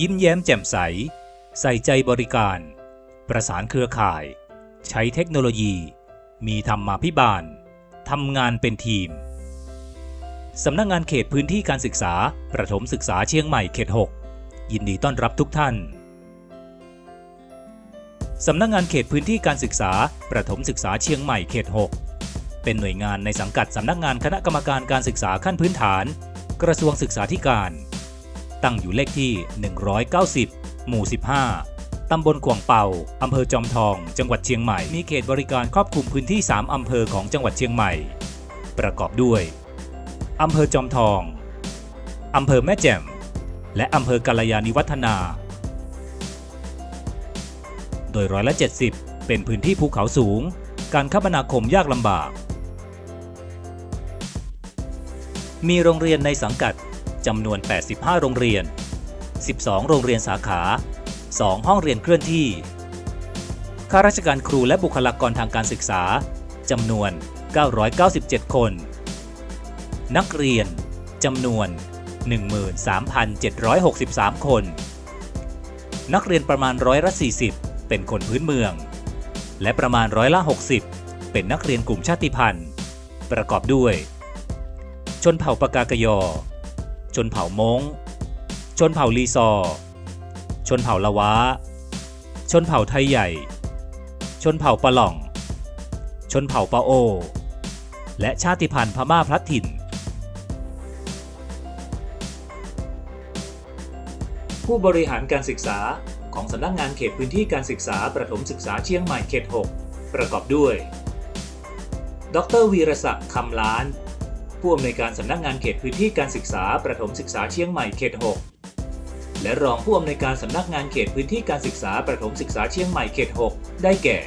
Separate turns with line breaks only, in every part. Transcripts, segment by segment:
ยิ้มแย้มแจ่มใส ใส่ใจบริการ ประสานเครือข่าย ใช้เทคโนโลยี มีธรรมาภิบาลทำงานเป็นทีม สำนักงงานเขตพื้นที่การศึกษา ประถมศึกษาเชียงใหม่เขต 6 ยินดีต้อนรับทุกท่าน สำนักงงานเขตพื้นที่การศึกษา ประถมศึกษาเชียงใหม่เขต 6 เป็นหน่วยงานในสังกัดสำนักงานคณะกรรมการการศึกษาขั้นพื้นฐาน กระทรวงศึกษาธิการ ตั้งอยู่เลขที่ 190 หมู่ 15 ตำบลกวงเป่า อำเภอจอมทอง จังหวัดเชียงใหม่ มีเขตบริการครอบคลุมพื้นที่ 3 อำเภอของจังหวัดเชียงใหม่ ประกอบด้วย อำเภอจอมทอง อำเภอแม่แจ่ม และอำเภอกาลยานิวัฒนา โดยร้อยละ 70 เป็นพื้นที่ภูเขาสูง การคมนาคมยากลำบากมีโรงเรียนในสังกัด จำนวน 85 โรงเรียน 12 โรงเรียนสาขา 2 ห้องเรียนเคลื่อนที่ ข้าราชการครูและบุคลากรทางการศึกษาจำนวน 997 คน นักเรียนจำนวน 13,763 คน นักเรียนประมาณร้อยละ 40 เป็นคนพื้นเมือง และประมาณร้อยละ 60 เป็นนักเรียนกลุ่มชาติพันธุ์ ประกอบด้วย ชนเผ่าปากากยอ ชนเผ่ามงชนเผ่าลีซอ ชนเผ่าละวะ ชนเผ่าไทยใหญ่ ชนเผ่าปะหล่อง ชนเผ่าปะโอ และชาติพันธุ์พม่าพลัดถิ่น ผู้บริหารการศึกษาของสำนักงานเขตพื้นที่การศึกษาประถมศึกษาเชียงใหม่เขต 6 ประกอบด้วย ดรวีรศักดิ์คำล้าน ผู้อำนวยการสำนักงานเขตพื้นที่การศึกษาประถมศึกษาเชียงใหม่เขต 6 และรองผู้อำนวยการสำนักงานเขตพื้นที่การศึกษาประถมศึกษาเชียงใหม่เขต 6 ได้แก่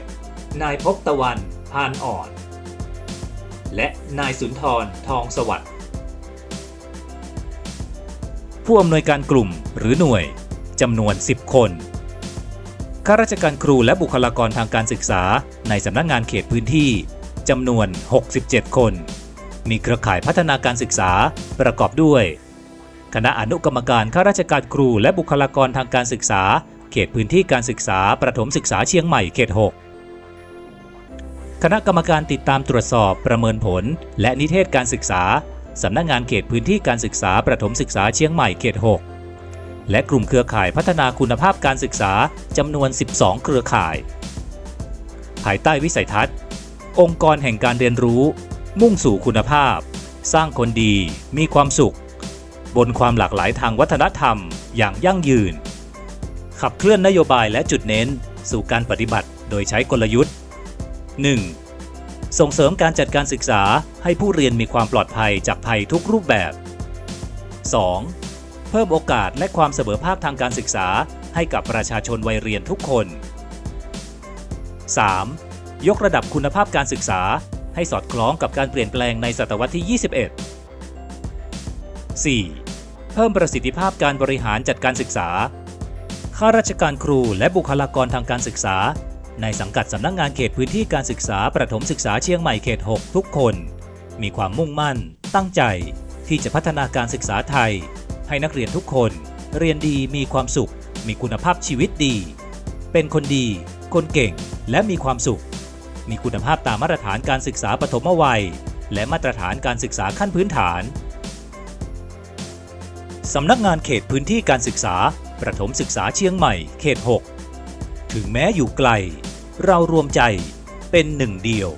นายพบตะวัน พานอ่อน และนายสุนทร ทองสวัสดิ์ผู้อำนวยการกลุ่มหรือหน่วยจำนวน 10 คนข้าราชการครูและบุคลากรทางการศึกษาในสำนักงานเขตพื้นที่จำนวน 67 คน มีเครือข่ายพัฒนาการศึกษาประกอบด้วย คณะอนุกรรมการข้าราชการครูและบุคลากรทางการศึกษา เขตพื้นที่การศึกษาประถมศึกษาเชียงใหม่เขต 6 คณะกรรมการติดตามตรวจสอบประเมินผล และนิเทศการศึกษาสำนักงานเขตพื้นที่การศึกษาประถมศึกษาเชียงใหม่เขต 6 และกลุ่มเครือข่ายพัฒนาคุณภาพการศึกษาจำนวน 12 เครือข่าย ภายใต้วิสัยทัศน์ องค์กรแห่งการเรียนรู้ มุ่งสู่คุณภาพ สร้างคนดีมีความสุข บนความหลากหลายทางวัฒนธรรมอย่างยั่งยืน ขับเคลื่อนนโยบายและจุดเน้นสู่การปฏิบัติโดยใช้กลยุทธ์ 1. ส่งเสริมการจัดการศึกษาให้ผู้เรียนมีความปลอดภัยจากภัยทุกรูปแบบ 2. เพิ่มโอกาสและความเสมอภาคทางการศึกษาให้กับประชาชนวัยเรียนทุกคน 3. ยกระดับคุณภาพการศึกษา ให้สอดคล้องกับการเปลี่ยนแปลงในศตวรรษที่ 21 4. เพิ่มประสิทธิภาพการบริหารจัดการศึกษา ข้าราชการครูและบุคลากรทางการศึกษา ในสังกัดสำนักงงานเขตพื้นที่การศึกษาประถมศึกษาเชียงใหม่เขต 6 ทุกคน มีความมุ่งมั่น ตั้งใจ ที่จะพัฒนาการศึกษาไทย ให้นักเรียนทุกคน เรียนดีมีความสุข มีคุณภาพชีวิตดี เป็นคนดี คนเก่ง และมีความสุข มีคุณภาพตามมาตรฐานการศึกษาปฐมวัย และมาตรฐานการศึกษาขั้นพื้นฐาน สำนักงานเขตพื้นที่การศึกษา ประถมศึกษาเชียงใหม่ เขต 6 ถึงแม้อยู่ไกล เรารวมใจเป็นหนึ่งเดียว